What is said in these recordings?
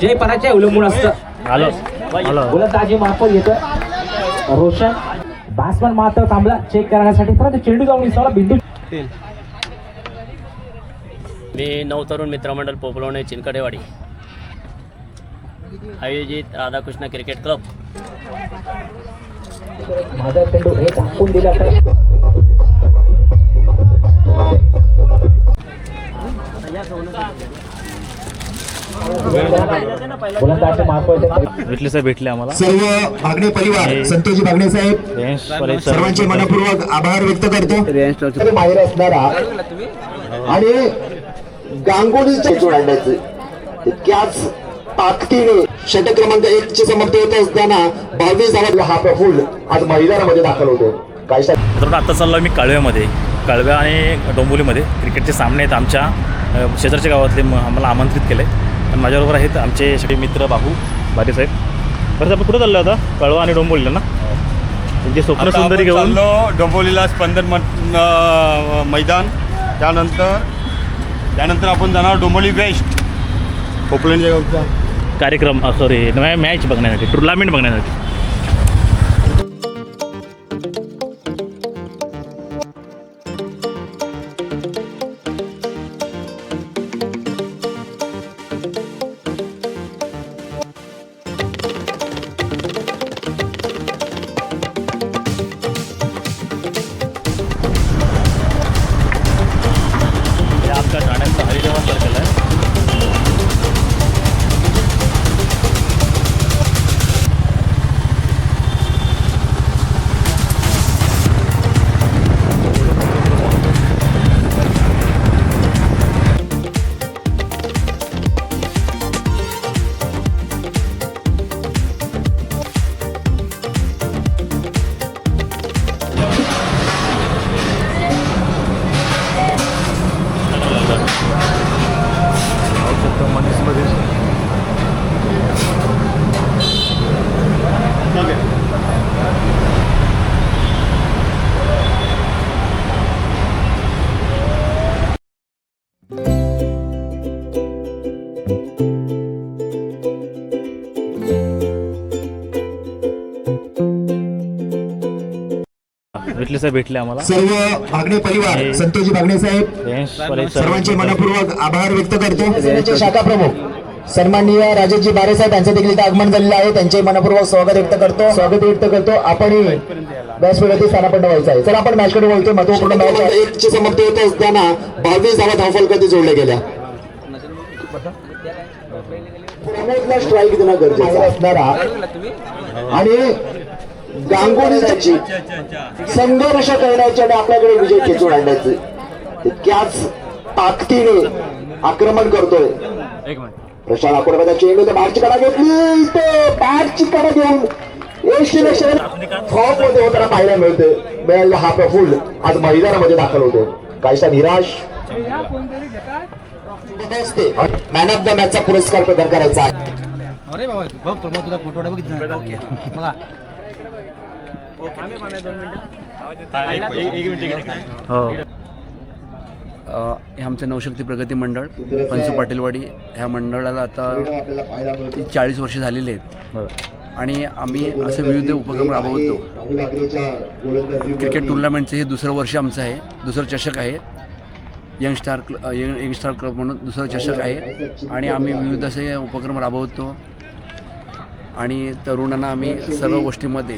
जय पणाच्या अवलंबून असतं. आलो आलो गोलंदाजी मार्फत येतं रोशन बॅट्समॅन मात्र थांबला. चेक करण्यासाठी परंतु चेंडू जाऊन विसावला बिंदू. मी नवतरुण मित्रमंडळ पोपलवणे चिनकडेवाडी. आयोजित राधाकृष्ण क्रिकेट क्लब. माझा चेंडू हे झाकून दिला तर. भेटले साहेब भेटले आम्हाला. सर्व भागणे परिवार संतोषजी भागणे साहेब. सर्वांचे मनपूर्वक आभार व्यक्त करतो. बाहेर असणारा आणि गांगोलीचे चेंडू आणण्याचे तितक्याच ताकदीने षटक क्रमांक एक चे समाप्ती होत असताना बावीस धावातला हा प्रफुल्ल आज मैदानामध्ये दाखल होतो. काय सांग- मित्रांनो आता चाललो मी काळव्यामध्ये. काळव्या आणि डोंबोलीमध्ये क्रिकेटचे सामने आहेत आमच्या. शेजारच्या गावातले म- आम्हाला आमंत्रित केले आणि माझ्याबरोबर आहेत आमचे सगळे मित्र बाहू भाटे साहेब. बरं आपण कुठं चाललो आता? कळवा आणि डोंबोलीला ना? त्यांची स्वप्न आता सुंदरी घेऊन. चाललो डोंबिवलीला स्पंदन अं, मैदान. त्यानंतर त्यानंतर आपण जाणार डोंबिवली वेस्ट. खोपल्यांच्या गावचा. कार्यक्रम सॉरी मॅच बघण्यासाठी टुर्नामेंट बघण्यासाठी. भेटले साहेब भेटले आम्हाला. सर्व भागणे परिवार संतोषजी भागणे साहेब. सर सर्वांचे मनपूर्वक आभार व्यक्त करतो. शाखा प्रमुख सन्माननीय राजेशजी बारे साहेब यांचं देखील इथं आगमन झालेलं आहे. त्यांचे मनपूर्वक स्वागत व्यक्त करतो. स्वागत व्यक्त करतो. आपणही व्यासपीठातील स्थानापन्न व्हायचं आहे. चला आपण मॅचकडे बोलतोय महत्त्वपूर्ण मॅच एक ची समाप्ती होत असताना बावीस धावा धावफलकाती जोडल्या गेल्या प्रमोदला स्ट्राईक देणं गरजेचं असणारा आणि गांगोलीची संघर्ष करण्याचे आणि आपल्याकडे विजय खेचून आणण्याचे. तितक्याच ताकदीने आक्रमण करतोय. प्रशांत आकोडबाजा चेंडू तर बॅटची कडा घेतली तो बॅटची कडा घेऊन. फॉर्ममध्ये होताना पाहायला मिळते. मिळालेला हा प्रफुल्ल आज मैदानामध्ये दाखल होतो काहीसा निराश. मॅन ऑफ द मॅचचा पुरस्कार प्रदान करायचा आहे. हो अ, हे. आमचं नवशक्ती प्रगती मंडळ पंच पाटीलवाडी. ह्या मंडळाला आता चाळीस वर्ष झालेली आहेत. बरं आणि आम्ही असे विविध उपक्रम राबवतो. क्रिकेट टुर्नामेंटचं हे दुसरं वर्ष आमचं आहे. दुसरं चषक आहे. यंग स्टार क्ल यंग यंग स्टार क्लब म्हणून दुसरं चषक आहे. आणि आम्ही विविध असे उपक्रम राबवतो. आणि तरुणांना आम्ही सर्व गोष्टीमध्ये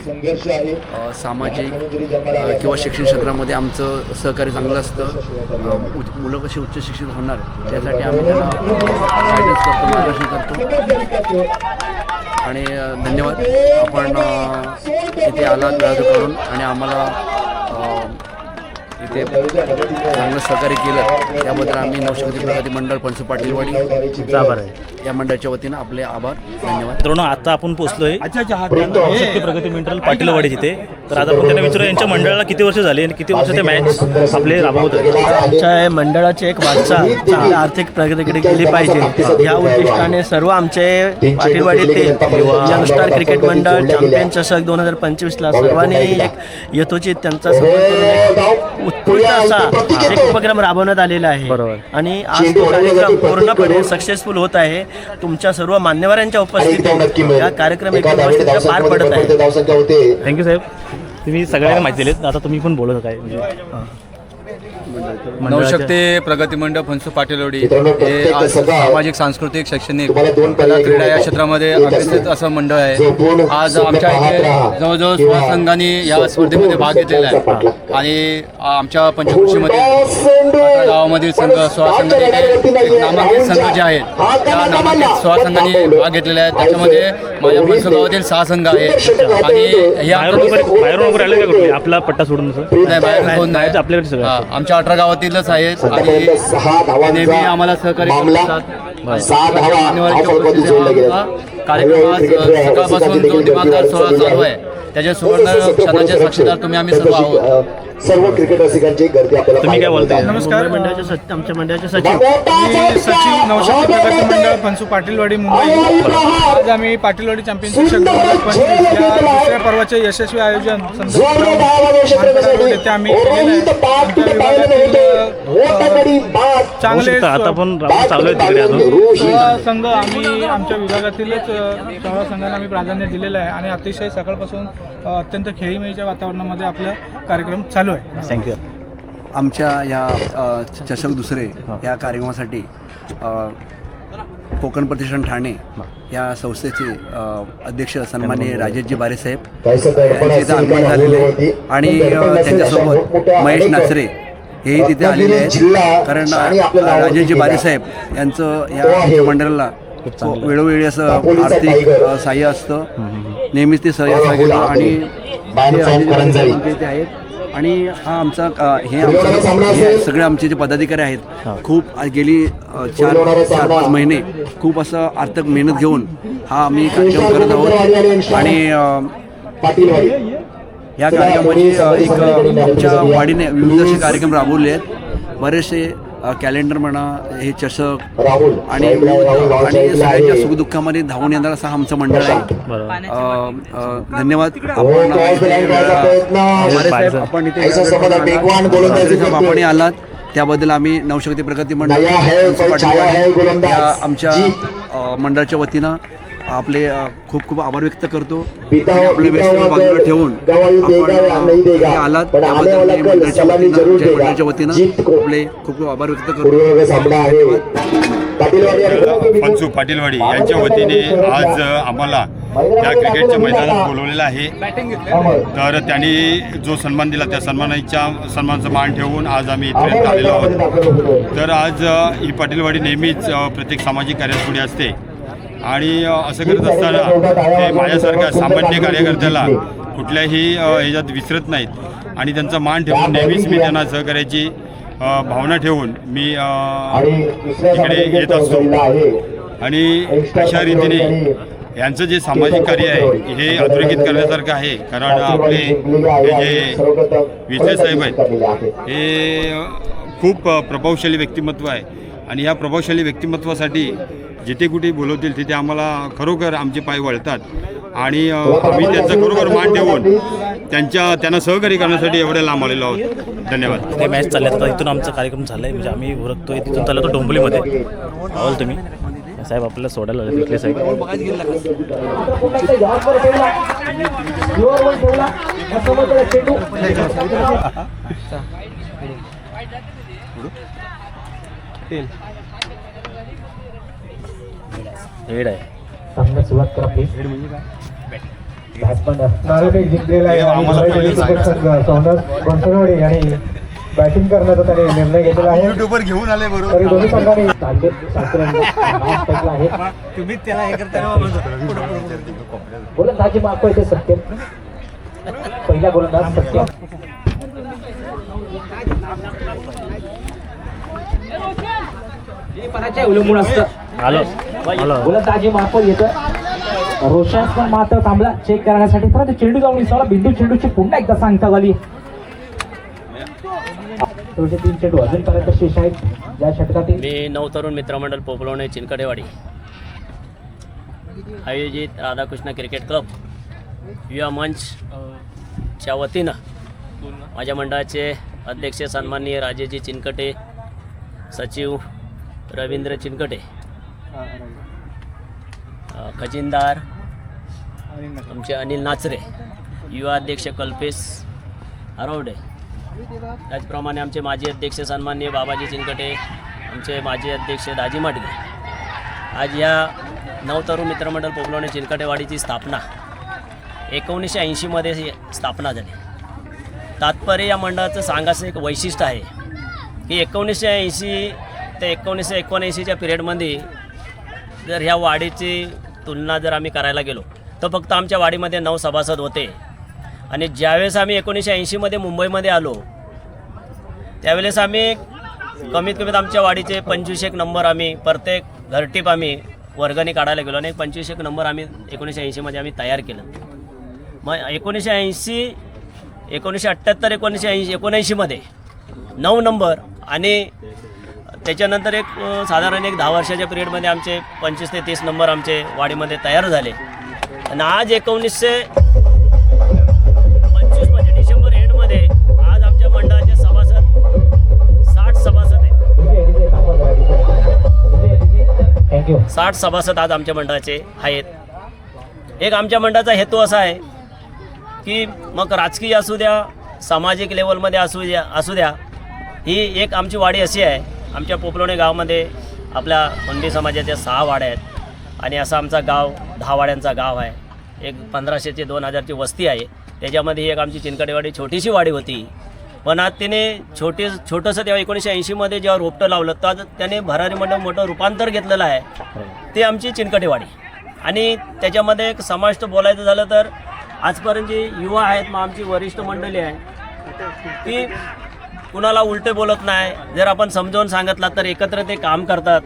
सामाजिक किंवा शिक्षण क्षेत्रामध्ये आमचं सहकार्य चांगलं असतं. मुलं कशी उच्च शिक्षित होणार त्यासाठी आम्ही त्यांना गायडन्स करतो मार्गदर्शन करतो. आणि धन्यवाद. आपण इथे आलात करून आणि आम्हाला इथे चांगलं सहकार्य केलं. त्याबद्दल आम्ही नवशक्ती प्रगती मंडळ पंच पाटीलवाडी आभार आहे या मंडळाच्या वतीनं आपले आभार धन्यवाद. मित्रांनो आता आपण पोहोचलोय शक्ती प्रगती मंडळ पाटीलवाडी तिथे तर आता आपण त्यांना विचारू यांच्या मंडळाला किती वर्ष झाली आणि किती वर्ष ते मॅच आपले राबवत आमच्या मंडळाची एक वाटचाल आर्थिक प्रगतीकडे गेली पाहिजे. या उद्दिष्टाने सर्व आमचे पाटीलवाडीतील यंगस्टार क्रिकेट मंडळ चॅम्पियन चषक दोन हजार पंचवीसला सर्वांनी एक यथोचित त्यांचा उत्कृष्ट असा एक उपक्रम राबवण्यात आलेला आहे. बरोबर. आणि आज तो कार्यक्रम पूर्णपणे सक्सेसफुल होत आहे. तुमच्या सर्व मान्यवरांच्या उपस्थितीत हा कार्यक्रम पार पडत आहे. थँक्यू साहेब. तुम्ही सगळ्यांना माहिती दिलीत. आता तुम्ही पण बोलत काय म्हणजे नवशक्ती प्रगती मंडळ फणसू पाटीलवाडी हे सामाजिक सांस्कृतिक शैक्षणिक कला क्रीडा या क्षेत्रामध्ये. अग्रेसित असं मंडळ आहे. आज आमच्या इथे. जवळजवळ सोळा संघांनी या स्पर्धेमध्ये भाग घेतलेला आहे. आणि आमच्या पंचकृषीमध्ये गावामधील संघ सोळा संघांनी एक नामांकित संघ जे आहेत त्या नामांकित सोळा संघांनी भाग घेतलेला आहे. त्याच्यामध्ये माझ्या पंचू गावातील सहा संघ आहेत. आणि कुठले? आपला पट्टा सोडून नाही आपल्याकडे सगळं. हा, आमच्या अठरा गावातीलच आहेत आणि नेहमी धावांचा आम्हाला सहकार्य मामला करतात सहा धावा मान्यवरांच्या धावफलकावरती उपस्थितीत जोडल्या गेल्या आमचा कार्यक्रम आज सकाळपासून जो दिमागदार सोहळा चालू आहे त्याच्या सुवर्ण क्षणाचे साक्षीदार तुम्ही आम्ही सर्व आहोत. सर्व क्रिकेट रसिकांची गर्दी आपल्याला तुम्ही काय बोलताय? नमस्कार. मंडळाचे आमच्या मंडळाचे सचिव. मी सचिव नवशक्ती प्रगती मंडळ फणसू पाटीलवाडी मुंबई. आज आम्ही पाटीलवाडी चॅम्पियनशिप दोन दुसऱ्या पर्वाचे यशस्वी आयोजन येथे आम्ही केलेलं आहे. चांगले शकतं. आता पण राऊंड चालू आहे तिकडे अजून. सोळा संघ आम्ही आमच्या विभागातीलच अ, सोळा संघांना आम्ही प्राधान्य दिलेलं आहे आणि अतिशय सकाळपासून अ, अत्यंत खेळीमेळीच्या वातावरणामध्ये आपला कार्यक्रम चालू आहे. थँक्यू आमच्या या अ, चषक दुसरे या कार्यक्रमासाठी अ, कोकण प्रतिष्ठान ठाणे या संस्थेचे अ, अध्यक्ष सन्माननीय राजेशजी बारेसाहेब यांचे इथं आगमन झालेले? आहे. आणि अ, त्यांच्यासोबत महेश नाचरे हेही तिथे आलेले आहेत. कारण आणि केला. बारेसाहेब यांचं या मंडळाला वेळोवेळी असं आर्थिक सहाय्य असतं. नेहमीच ते सहाय्य हो, हो, करतात आणि बाहेर ते जाऊन राजेशजी करंजाई. बारेसाहेब इथे आहेत. आणि हा आमचा हे आमचे हे. सगळे आमचे जे पदाधिकारी आहेत खूप गेली चार चार. पाच महिने खूप असं आर्थिक मेहनत घेऊन हा आम्ही कार्यक्रम करत आहोत. आणि या कार्यक्रमाची अ, एक आमच्या वाडीने विविध असे कार्यक्रम राबवले आहेत. बरेचसे कॅलेंडर म्हणा हे चषक राहुल आणि आणि सगळ्यांच्या. सुखदुःखामध्ये धावून येणारा असा आमचं मंडळ आहे. धन्यवाद. हो, आपण आपण इथे. आपण आलात. त्याबद्दल आम्ही नवशक्ती प्रगती मंडळ आमच्या मंडळाच्या वतीनं आपले खूप खूप आभार व्यक्त करतो. पिता आणि आपले बाजूला ठेवून आपण, आलात. त्याबद्दल मंडळाच्या वतीनं. आपले खूप खूप आभार व्यक्त करतो. आहे. पाटीलवाडी यांच्या वतीने आज आम्हाला या क्रिकेटच्या मैदानात बोलवलेलं आहे. तर त्यांनी जो सन्मान दिला त्या सन्मानाच्या सन्मानाचा मान ठेवून आज आम्ही इथपर्यंत आलेलो आहोत. तर आज ही पाटीलवाडी नेहमीच प्रत्येक सामाजिक कार्यात पुढे असते. आणि असं करत असताना ते माझ्यासारख्या सामान्य कार्यकर्त्याला कुठल्याही ह्याच्यात विसरत नाहीत. आणि त्यांचा मान ठेवून नेहमीच मी त्यांना सहकार्याची भावना ठेवून मी इकडे येत असतो. आणि अशा रीतीने यांचं जे सामाजिक कार्य आहे हे अधोरेखित करण्यासारखं आहे. कारण आपले हे जे विजय साहेब आहेत हे खूप प्रभावशाली व्यक्तिमत्व आहे. आणि या प्रभावशाली व्यक्तिमत्वासाठी जिथे कुठे बोलवतील तिथे आम्हाला खरोखर आमचे पाय वळतात. आणि आम्ही त्यांचा खरोखर मान ठेवून त्यांच्या त्यांना सहकार्य करण्यासाठी एवढे लांब आलेलो आहोत. धन्यवाद. ते मॅच चालले आता इथून आमचा कार्यक्रम झाला आहे म्हणजे आम्ही उरकतोय. तिथून चाललो तो डोंबिवलीमध्ये. आवल तुम्ही? साहेब आपल्याला सोडायला आले तिथले साहेब. हेड आहे. सामना सुरुवात करा प्लीज बॅट्समन नारायण जिंकलेला आहे. आणि क्रिकेट संघ बॅटिंग करण्याचा त्याने निर्णय घेतलेला आहे. युट्यूबर घेऊन आले बरोबर. तरी दोन्ही संघांनी तालगेत शास्त्रज्ञ आहे तुम्ही त्याला हे करता इथे सत्य. पहिला गोलंदाज सत्य. असतं. आलो आलो रोशन पण मात्र थांबला. चेक करण्यासाठी. परंतु चेंडू जाऊन इसवला बिंदू चेंडूची पुन्हा एकदा सांगता झाली तीन चेंडू अजूनपर्यंत शेष आहेत. ज्या षटकातील मी नवतरुण मित्रमंडळ पोपलवणे चिनकडेवाडी. आयोजित राधाकृष्ण क्रिकेट क्लब युवा मंच च्या वतीनं माझ्या मंडळाचे अध्यक्ष सन्माननीय राजेजी चिनकटे सचिव रवींद्र चिनकटे. खजिनदार. आमचे अनिल नाचरे. युवा अध्यक्ष कल्पेश हरवडे. त्याचप्रमाणे आमचे माजी अध्यक्ष सन्माननीय बाबाजी चिनकटे आमचे माजी अध्यक्ष दाजी माटगे. आज या नवतरुण मित्रमंडळ पोपलवणे चिनकटेवाडीची स्थापना एकोणीसशे ऐंशीमध्ये स्थापना झाली. तात्पर्य या मंडळाचं सांगायचं एक वैशिष्ट्य आहे की एकोणीसशे ऐंशी ते एकोणीसशे एकोणऐंशीच्या पिरियडमध्ये जर ह्या वाडीची तुलना जर आम्ही करायला गेलो तर फक्त आमच्या वाडीमध्ये नऊ सभासद होते. आणि ज्यावेळेस आम्ही एकोणीसशे ऐंशीमध्ये मुंबईमध्ये आलो त्यावेळेस आम्ही कमीत कमीत आमच्या वाडीचे पंचवीस एक नंबर आम्ही प्रत्येक घरटीप आम्ही वर्गणी काढायला गेलो आणि पंचवीस एक नंबर आम्ही एकोणीसशे ऐंशीमध्ये आम्ही तयार केलं. मग एकोणीसशे ऐंशी एकोणीसशे अठ्ठ्याहत्तर एकोणीसशे ऐंशी एकोणऐंशीमध्ये नऊ नंबर आणि त्याच्यानंतर एक साधारण एक दहा वर्षाच्या पिरियडमध्ये आमचे पंचवीस ते तीस नंबर आमचे वाडीमध्ये तयार झाले. आणि आज एकोणीसशे पंचवीसमध्ये डिसेंबर एंडमध्ये आज आमच्या मंडळाचे सभासद साठ सभासद आहेत. साठ सभासद आज आमच्या मंडळाचे आहेत. एक आमच्या मंडळाचा हेतू असा आहे की मग राजकीय असू द्या सामाजिक लेवलमध्ये असू द्या असू द्या ही एक आमची वाडी अशी आहे आमच्या पोपलोणे गावामध्ये आपल्या हुंडी समाजाच्या सहा वाड्या आहेत. आणि असा आमचा गाव दहा वाड्यांचा गाव आहे. एक पंधराशे ते दोन हजारची वस्ती आहे. त्याच्यामध्ये ही एक आमची चिनकडेवाडी छोटीशी वाडी होती. पण आज तिने छोटे छोटंसं तेव्हा एकोणीसशे ऐंशीमध्ये जेव्हा रोपटं लावलं तर त्याने त्याने भरारीमध्ये मोठं रूपांतर घेतलेलं आहे. ते आमची चिनकटेवाडी आणि त्याच्यामध्ये एक समाविष्ट बोलायचं झालं तर आजपर्यंत जी युवा आहेत मग आमची वरिष्ठ मंडळी आहे ती कुणाला उलटे बोलत नाही. जर आपण समजावून सांगितलं तर एकत्र ते काम करतात.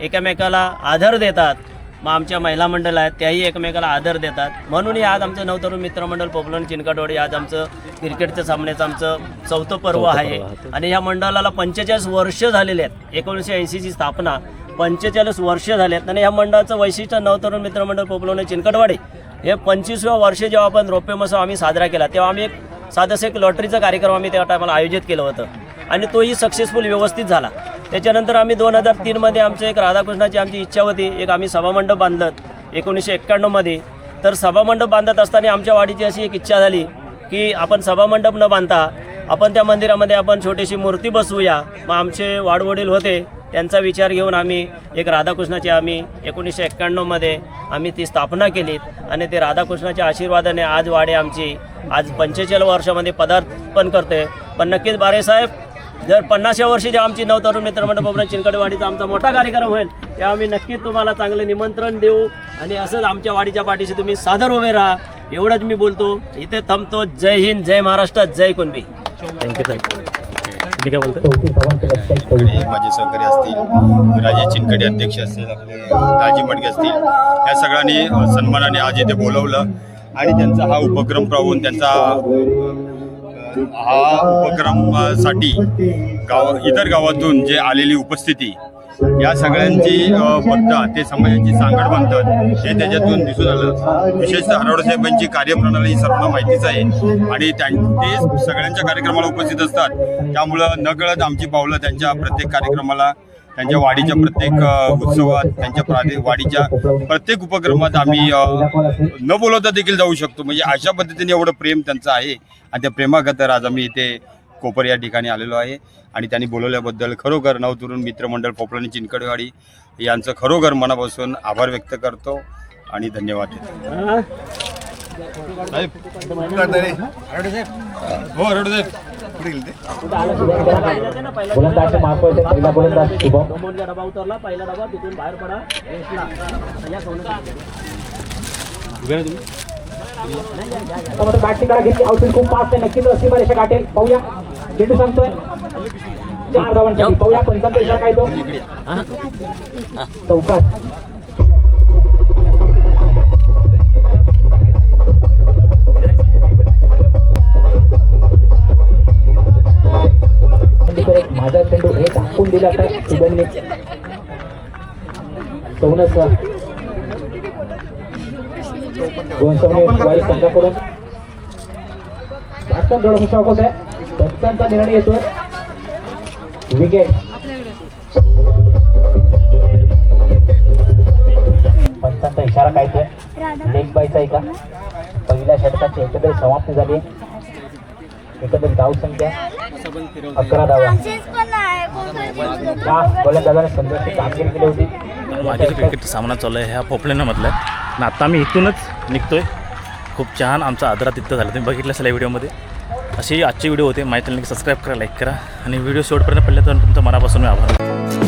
एकमेकाला आदर देतात. मग आमच्या महिला मंडळ आहेत त्याही एकमेकाला आदर देतात. म्हणूनही आज आमचं नवतरुण मित्रमंडळ पोपलन चिनकाटवाडी आज आमचं क्रिकेटच्या सामन्याचं आमचं चौथं पर्व आहे. आणि ह्या मंडळाला पंचेचाळीस वर्ष झालेले आहेत. एकोणीसशे ऐंशीची स्थापना पंचेचाळीस वर्ष झाले आहेत. आणि ह्या मंडळाचं वैशिष्ट्य नवतरुण मित्रमंडळ पोपलवणे चिनकटवाडी हे पंचवीसव्या वर्ष जेव्हा आपण रोपे महोत्सव आम्ही साजरा केला तेव्हा आम्ही एक साधस एक लॉटरीचा कार्यक्रम आम्ही त्या टायमाला आयोजित केलं होतं. आणि तोही सक्सेसफुल व्यवस्थित झाला. त्याच्यानंतर आम्ही दोन हजार तीनमध्ये आमचं एक राधाकृष्णाची आमची इच्छा होती. एक आम्ही सभामंडप बांधलं एकोणीसशे एक्क्याण्णवमध्ये. तर सभामंडप बांधत असताना आमच्या वाडीची अशी एक इच्छा झाली की आपण सभामंडप न बांधता आपण त्या मंदिरामध्ये आपण छोटीशी मूर्ती बसवूया. मग आमचे वाडवडील होते त्यांचा विचार घेऊन आम्ही एक राधाकृष्णाची आम्ही एकोणीसशे एक्क्याण्णवमध्ये आम्ही ती स्थापना केलीत. आणि ते राधाकृष्णाच्या आशीर्वादाने आज वाडे आमची आज पंचेचाळीस वर्षामध्ये पदार्पण करते. पण नक्कीच बारेसाहेब जर पन्नासव्या वर्षी जे आमची नवतरुण मित्रमंडळ भवन चिनकडेवाडीचा आमचा मोठा कार्यक्रम होईल तेव्हा आम्ही नक्कीच तुम्हाला चांगलं निमंत्रण देऊ. आणि असंच आमच्या वाडीच्या पाठीशी तुम्ही सादर उभे राहा. एवढंच मी बोलतो. इथे थांबतो. जय हिंद जय महाराष्ट्र जय कुणबी. थँक्यू साहेब तुम्ही काय बोलता? माझे सहकारी असतील राजे चिनकडे अध्यक्ष असतील आपले दाजी मडगे असतील या सगळ्यांनी सन्मानाने आज इथे बोलवलं. आणि त्यांचा हा उपक्रम पाहून त्यांचा हा उपक्रमासाठी गाव इतर गावातून जे आलेली उपस्थिती या सगळ्यांची बघतात ते समाजाची सांगड बांधतात हे त्याच्यातून दिसून आलं. विशेषतः हरवड साहेबांची कार्यप्रणाली सर्वांना माहितीच आहे. आणि त्यां ते सगळ्यांच्या कार्यक्रमाला उपस्थित असतात. त्यामुळं नकळत आमची पावलं त्यांच्या प्रत्येक कार्यक्रमाला त्यांच्या वाडीच्या प्रत्येक उत्सवात त्यांच्या प्रादे वाडीच्या प्रत्येक उपक्रमात आम्ही न बोलवता देखील जाऊ शकतो. म्हणजे अशा पद्धतीने एवढं प्रेम त्यांचं आहे. आणि त्या प्रेमाखातर आज आम्ही इथे कोपर या ठिकाणी आलेलो आहे आणि त्यांनी बोलवल्याबद्दल खरोखर नवतरुण मित्रमंडळ पोपळणी चिनकडेवाडी यांचं खरोखर मनापासून आभार व्यक्त करतो आणि धन्यवाद हो रडू साहेब पहिला गोलंदाज डबा उतरला पहिला डबा तिथून बाहेर पडा. घेतली खूप आहे. नक्कीच रेषा गाठेल. पाहूया. चेंडू सांगतोय चार धावांसाठी पाहूया इशारा काय तो. चौकात. माझा चेंडू हे टाकून दिला तर शुभमने चौनस गोंसवणे वाईस संघाकडून जास्त गडमुशावत आहे पंचांचा निर्णय येतो विकेट. पंचांचा इशारा काय येतोय लेग बायचा आहे का पहिल्या षटकाची एकंदरीत समाप्ती झाली. एकंदरीत धाव संख्या अकरा धावा. या गोलंदाजाने संघर्षी कामगिरी केली होती. माझे क्रिकेट सामना चालू आहे ह्या पोपलेनामधला. आहे आणि आता आम्ही इथूनच निघतोय. खूप छान आमचा आदरा तिथं झाला. तुम्ही बघितलं असेल या व्हिडिओमध्ये. असे आजची व्हिडिओ होते. माहिती चॅनलने सबस्क्राईब करा लाईक करा आणि व्हिडिओ शेवटपर्यंत पडले तर तुमचं मनापासून मी आभार